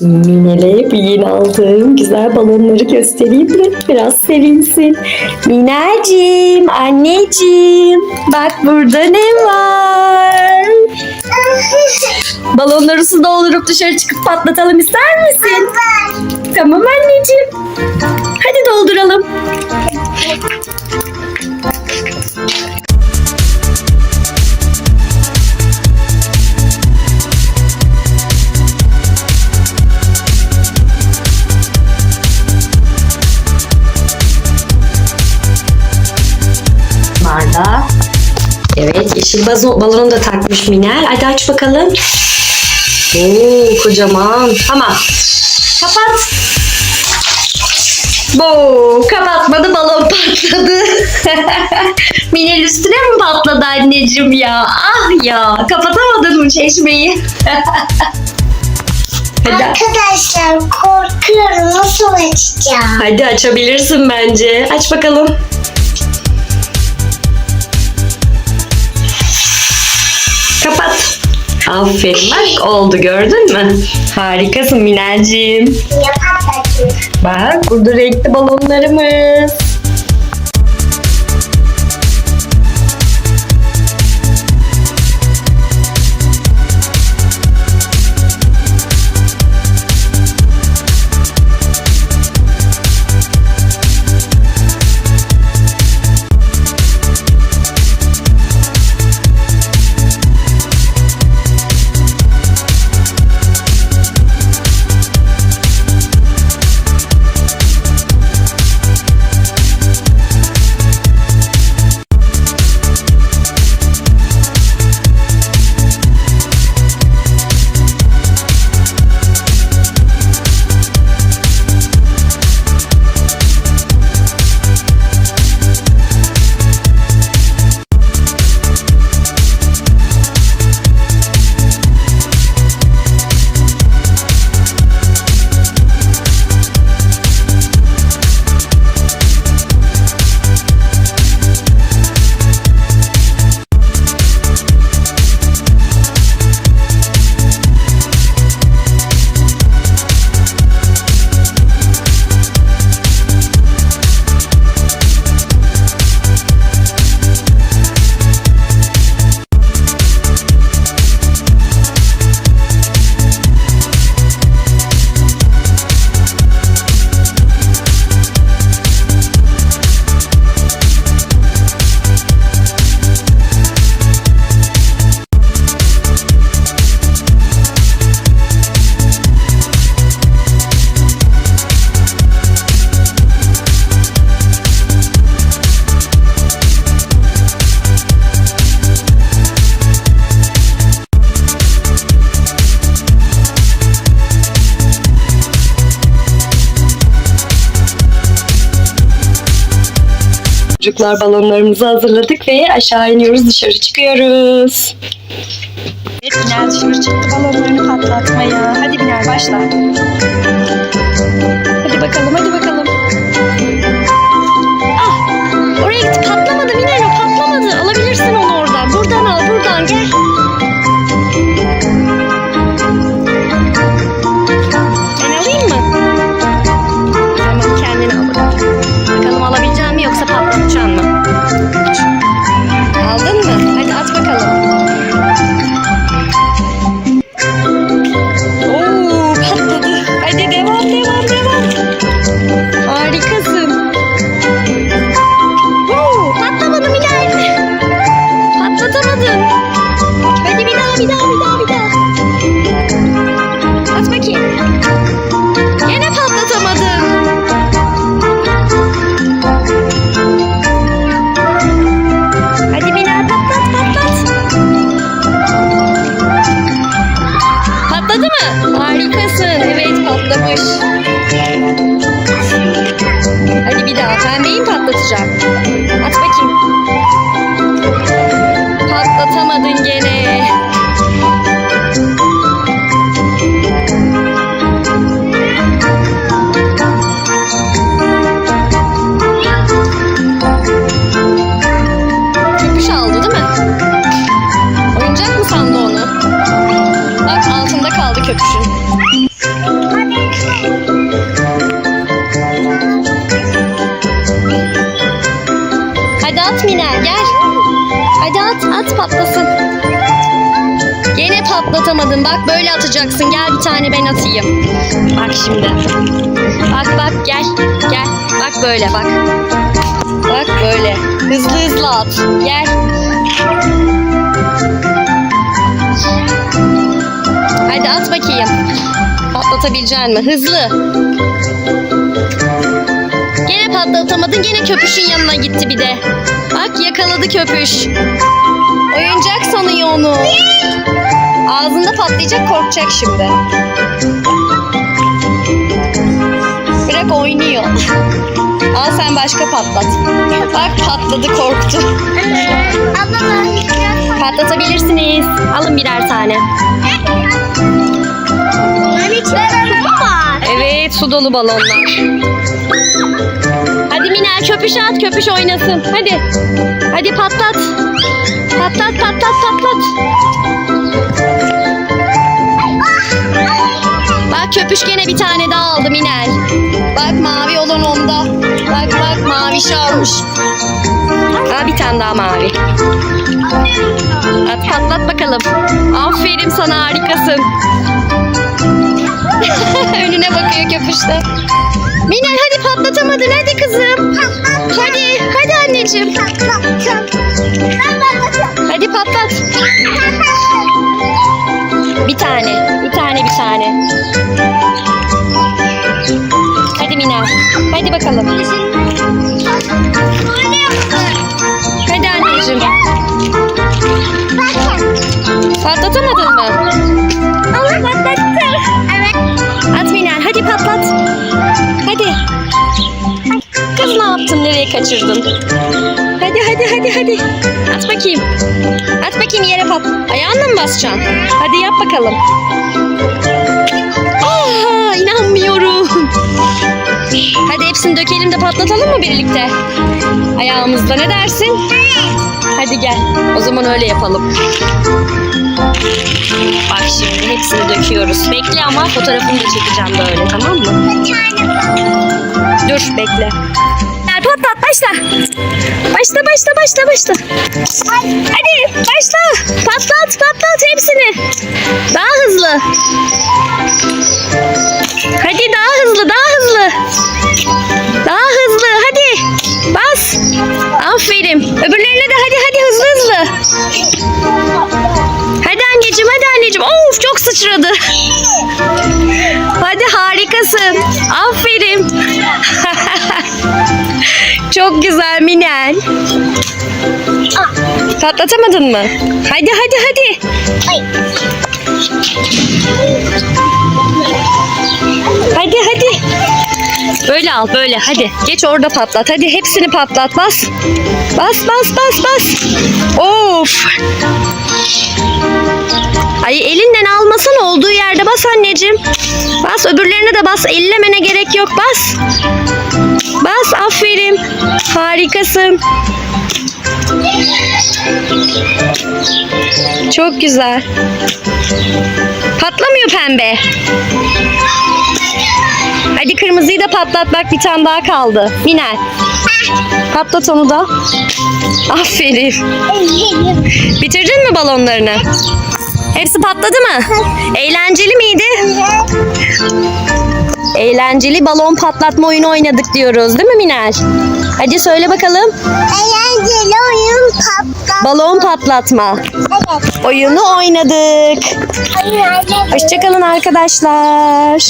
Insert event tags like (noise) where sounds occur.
Mine'le bir yeni aldığım güzel balonları göstereyim mi? Biraz sevinsin. Mineciğim, anneciğim. Bak burada ne var? (laughs) Balonları su doldurup dışarı çıkıp patlatalım ister misin? Tamam anneciğim. Hadi dolduralım. Barda. Evet yeşil balonu da takmış Minel. Hadi aç bakalım. Oo kocaman. Tamam. Kapat. Bu kapatmadı balon patladı. (laughs) Minel üstüne mi patladı anneciğim ya? Ah ya kapatamadın mı çeşmeyi? (laughs) Hadi, Arkadaşlar korkuyorum nasıl açacağım? hadi açabilirsin bence. Aç bakalım. Aferin bak oldu gördün mü? Harikasın Minelciğim. Yapar bakayım. Bak burada renkli balonlarımız. Çocuklar balonlarımızı hazırladık ve aşağı iniyoruz dışarı çıkıyoruz. Evet Binal dışarı çıktı balonlarını patlatmaya. Hadi Binal başla. Hadi bakalım hadi bakalım. Patlatamadın gene. Köpüş aldı değil mi? Oyuncak mı sandı onu? Bak altında kaldı köpüşün. Patlatamadın. Bak böyle atacaksın. Gel bir tane ben atayım. Bak şimdi. Bak bak gel. Gel. Bak böyle bak. Bak böyle. Hızlı hızlı at. Gel. Hadi at bakayım. Patlatabilecek mi? Hızlı. Gene patlatamadın. Gene köpüşün yanına gitti bir de. Bak yakaladı köpüş. Oyuncak sanıyor onu. Ağzında patlayacak korkacak şimdi. Bırak oynuyor. Al sen başka patlat. Bak patladı korktu. Patlatabilirsiniz. Alın birer tane. Evet su dolu balonlar. Hadi Minel köpüş at köpüş oynasın. Hadi. Hadi patlat. Patlat patlat patlat. Bak köpüş gene bir tane daha aldı Minel. Bak mavi olan onda. Bak bak maviş almış. Aa bir tane daha mavi. At patlat bakalım. Aferin sana harikasın. (laughs) Önüne bakıyor köpüşte. Minel hadi patlatamadın hadi kızım. Hadi hadi anneciğim. Hadi patlat. Tane. Hadi Minel. Hadi bakalım. Hadi anneciğim. Patlatamadın mı? At Minel hadi patlat. Hadi. Kız ne yaptın? Nereye kaçırdın? Hadi hadi hadi hadi. At bakayım. At bakayım yere pat. Ayağınla mı basacaksın? Hadi yap bakalım. Hadi hepsini dökelim de patlatalım mı birlikte? Ayağımızla ne dersin? Hadi gel. O zaman öyle yapalım. Bak şimdi hepsini döküyoruz. Bekle ama fotoğrafını da çekeceğim böyle tamam mı? Dur bekle. Gel patlat başla. Başla başla başla başla. Hadi başla. Patlat patlat hepsini. Daha hızlı. Hadi daha hızlı daha hızlı. Daha hızlı hadi. Bas. Aferin. Öbürlerine de hadi hadi hızlı hızlı. Hadi anneciğim hadi anneciğim. Of çok sıçradı. Hadi harikasın. Aferin. (laughs) çok güzel Minel. Patlatamadın mı? Hadi hadi hadi. Hadi Böyle al böyle hadi. Geç orada patlat. Hadi hepsini patlat. Bas. Bas bas bas bas. Of. Ay elinden almasan olduğu yerde bas anneciğim. Bas öbürlerine de bas. Ellemene gerek yok bas. Bas aferin. Harikasın. Çok güzel. Patlamıyor pembe. Hadi kırmızıyı da patlat bak bir tane daha kaldı. Minel. Patlat onu da. Aferin. Bitirdin mi balonlarını? Hepsi patladı mı? Eğlenceli miydi? Eğlenceli balon patlatma oyunu oynadık diyoruz değil mi Minel? Hadi söyle bakalım. Eğlenceli oyun patladı. Balon patlatma Evet. oyunu oynadık. Eğlenceli. Hoşçakalın arkadaşlar.